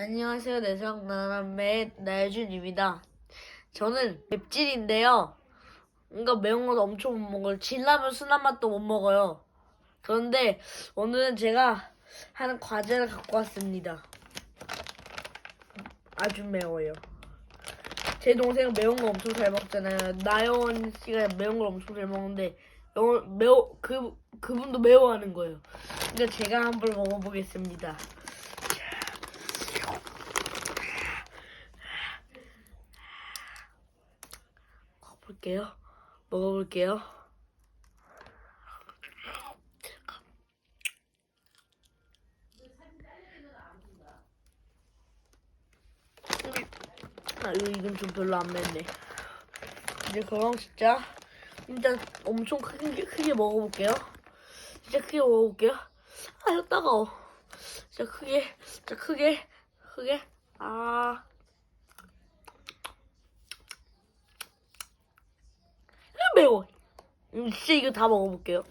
안녕하세요. 내성나남의 나혜준입니다. 저는 맵찔인데요. 그러니까 매운 것도 엄청 못 먹어요. 진라면 순한 맛도 못 먹어요. 그런데 오늘은 제가 하는 과제를 갖고 왔습니다. 아주 매워요. 제 동생은 매운 거 엄청 잘 먹잖아요. 나연 씨가 매운 걸 엄청 잘 먹는데 여- 매워 그 그분도 매워하는 거예요. 그러니까 제가 한번 먹어보겠습니다. 볼게요. 먹어볼게요. 아, 이거 이건 좀 별로 안 맵네. 이제 그럼 진짜 일단 엄청 크게 크게 먹어볼게요. 진짜 크게 먹어볼게요. 아, 이거 따가워. 진짜 크게, 진짜 크게, 크게. 아. 매워. 음, 진짜 이거 다 먹어볼게요.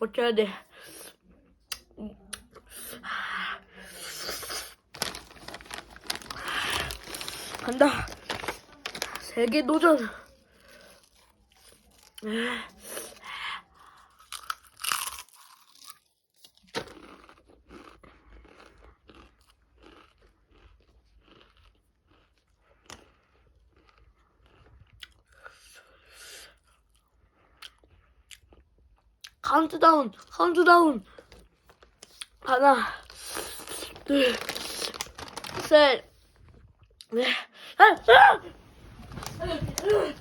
어쩌야 돼. 간다. 세계 도전. 카운트다운, 카운트다운. 하나, 둘, 셋, 넷, 아, 아!